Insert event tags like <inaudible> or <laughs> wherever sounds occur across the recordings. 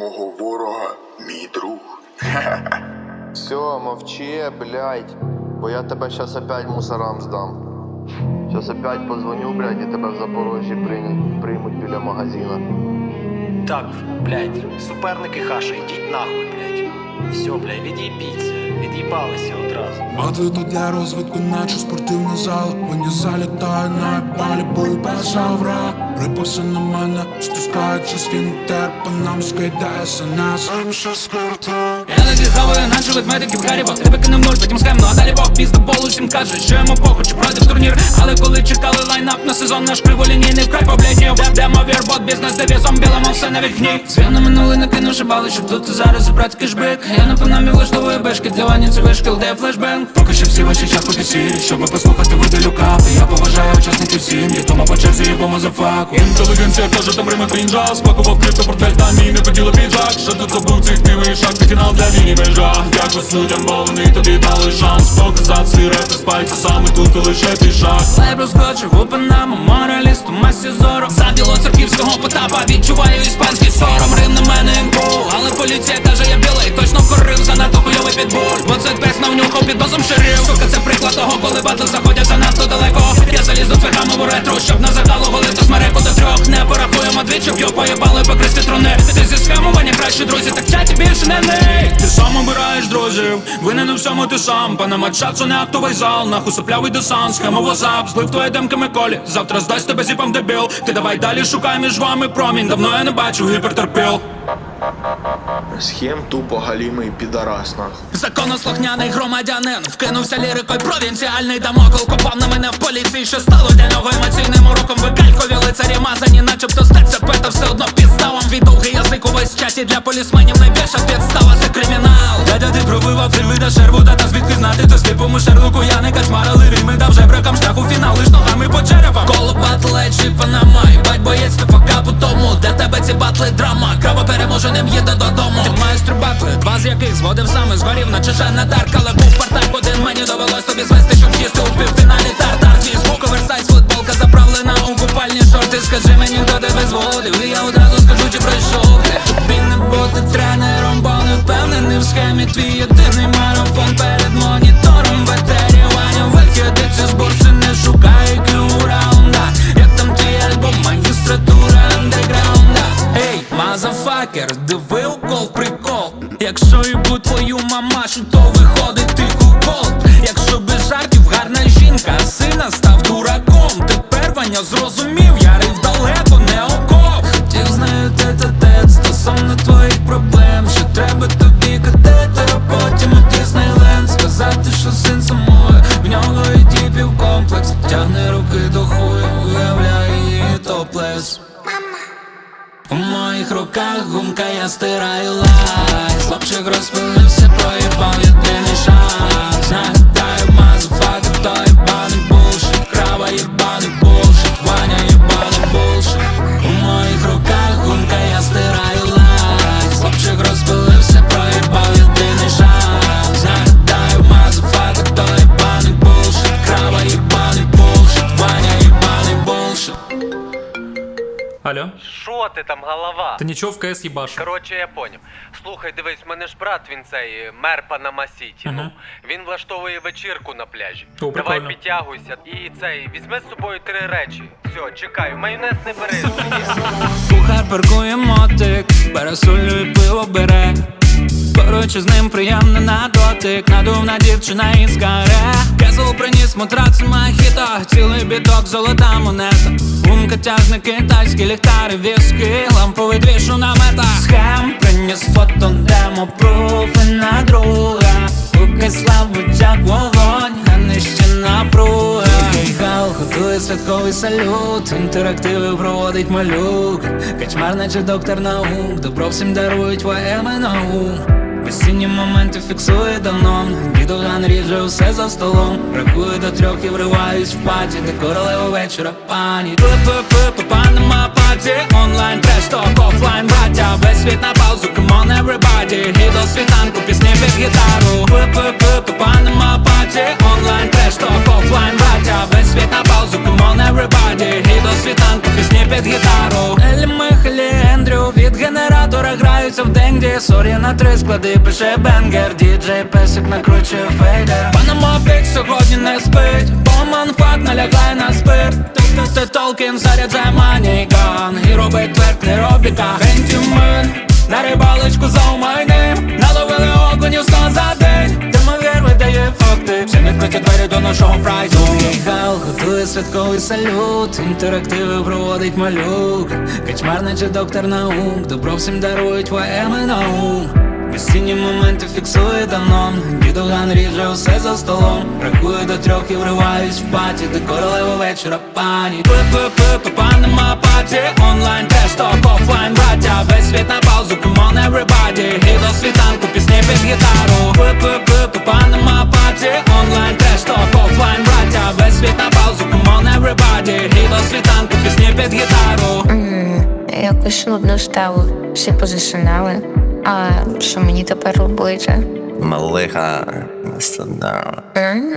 мого ворога мій друг. <laughs> Все, мовчи, блядь, бо я тебе щас опять мусорам здам. Щас опять позвоню, блядь, і тебе в Запорожжі приймуть, приймуть біля магазина. Так, блядь, суперники хаша, йдіть нахуй, блядь. Все, блядь, від'їбіться, від'їбалися одразу. Батли для розвитку, наче спортивний зал Вони залітають на палі, бой базавра Рипався на мене, стискаючи свінтер По нам скидає СНС М6 скорта Я не хаваю, наче ведмедиків Гарріба Тебе кинув нуль, потім схем, ну а далі Бог пізда бол усім каже, що йому похуй, чи пройде в турнір? Але коли чекали лайнап на сезон, наш криволінійний вкрай побледнів Де демо вірбот, бізнес девізом, білому все навіть гній Звіно минулий накинувши бали, щоб тут і зараз забрати кешбек. Я на панамі влаштовую бешки, для вані це вишкіл, де флешбенк? Поки що всі ваші чаху сірі, щоб послухати видалю капи Я поважаю учасників сім'ї, тому по черзі їбому за факу Інтелігенція каже, там риме крінжа Спакував крипто портфель, та мій не хотіла піджак Що тут забув цих півий шаг, ти фінал для війні межа Дякую людям, бо вони тобі дали шанс. Показати свій реп з пальця саме тут і лише твій шаг Лебро скочив у мораліст у масі зору. За білоцерківського потапа відчуваю іспанський сором. Рим на мене МПУ, але поліція каже, я білий Точно вкорив, занадто хуйовий підбуль Бо це пес навнюхав під дозом шерив Сука, це приклад того, коли батли заходять занадто далеко. Я заліз до твигамову ретро, щоб на загалу голити смереку до трьох. Не порахуємо двічі, б'ю поїбали по кресті труни Ти зі схемування кращі друзі, так в чаті більше не ней Ти сам обираєш друзів, винен у всьому ти сам. Панама це не актовий зал, нахуй соплявий десант. Схему вазап, злив твої демки Миколі Завтра здасть тебе зіпам дебіл. Ти давай далі шукай між вами промінь. Давно я не бачу гіпертерпіл Схем тупо галімий підарас, нахуй. Законослухняний громадянин вкинувся лірикою провінціальний дамокл Копав на мене в поліції, що стало для нього емоційним уроком. Викалькові лицарі мазані, начебто статься пета все одно підставам. Від довгий язик увесь чаті для полісменів найбільша підстава це кримінал. Дядя, ти пробивав, ти видаш шерву, та звідки знати, то сліпому шерлуку я не качмар, але рими дав жебракам шлях у фінал, лиш ногами по черепам Коло батле чи панама, бать боєць, ти фака по тому Для тебе ці батли драма, краво переможеним їде додому два з яких зводив саме згорів, наче Жанна Дарк, але був партак один Мені довелось тобі звести, щоб їсти у півфіналі тартар. Твій звук оверсайз, футболка заправлена у купальні шорти. Скажи мені, хто тебе зводив, і я одразу скажу, чи пройшов ти. Тобі не бути тренером, бо не впевнений в схемі. Твій єдиний марафон перед монітором. В етері Ваня вихід, ці зборси не шукай у раундах Я там твій альбом, магістратура андеграунда. Ей, мазафакер, диви укол прикол Якщо їбу твою мамашу, то виходить ти кукол Якщо без жартів гарна жінка, сина став дураком. Тепер Ваня зрозумів, я рив далеко, не окоп Хотів знаю тет тет стосовно твоїх проблем Що треба тобі катетер, а потім у Діснейленд Сказати, що син самої, в нього і діпів комплекс Тягне руки до хуя, уявляє її топлес у моїх руках гумка, я стираю лайс Хлопчик розпилився, проїбав єдиний шанс Алло, Що ти там, голова? ти нічого в КС їбаш. Коротше, я поняв. Слухай, дивись, в мене ж брат, він цей мер Панама Сіті. Ну він влаштовує вечірку на пляжі. О, Давай прикольно. підтягуйся. І цей, візьми з собою три речі. Все, чекаю, майонез не бери. Кухар паркує мотик, парасолю і пиво бере. Поруч із ним приємно на дотик, надувна дівчина із каре Кезл приніс матрац махіто, цілий біток, золота монета. Умка тягне китайські ліхтари, віски, ламповий двіж у наметах. Схем приніс фото, демо пруфи на друга Поки слав в вогонь, а нижче напруга. Гейхал готує святковий салют, інтерактиви проводить малюк. Качмар, наче доктор наук, добро всім дарують ВМНАУ Весінні моменти фіксує давно. Дідоган ріже усе за столом. Рахую до трьох і вриваюсь в паті Де королева вечора пані. П-п-п, панама паті Онлайн треш топ, офлайн браття Весь світ на паузу, come on everybody до світанку пісні під гітару П-п-п, Сорі на три склади, пише бенгер. Діджей песик накручує фейдер. Панама пік сьогодні не спить Бо факт налягає на спирт. Ти Толкін заряджає манікан. І робить тверк не робіка. Гентюмен на рибалочку за умайним Наловили окунів сто за видає факти Всі відкриті двері до нашого прайзу Міхал готує святковий салют Інтерактиви проводить малюк. Качмар, наче доктор наук Добро всім дарують поеми наум Безцінні моменти фіксує давно Дідуган ріже усе за столом. Рахую до трьох і вриваюсь в паті Де королева вечора пані. П-п-п, паті Онлайн треш, ток, офлайн, браття Весь світ на паузу, come on everybody. І до світанку пісні під гітару. П-п-п, панема паті Онлайн ток, офлайн, браття Весь світ на паузу, come on everybody. І до світанку пісні під гітару. М, Якось нудно стало, всі позасинали. А що мені тепер робити? Малиха. М,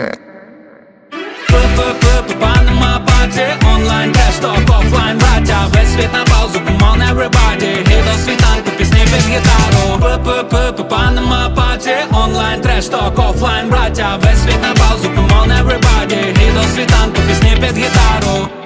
П-п-п, панема паті Онлайн треш, ток, офлайн, браття Весь світ на паузу, come on everybody. І до світанку пісні під гітару. П-п-п, панема паті Онлайн треш, ток, офлайн, браття Весь світ на паузу, come on everybody. І до світанку пісні під гітару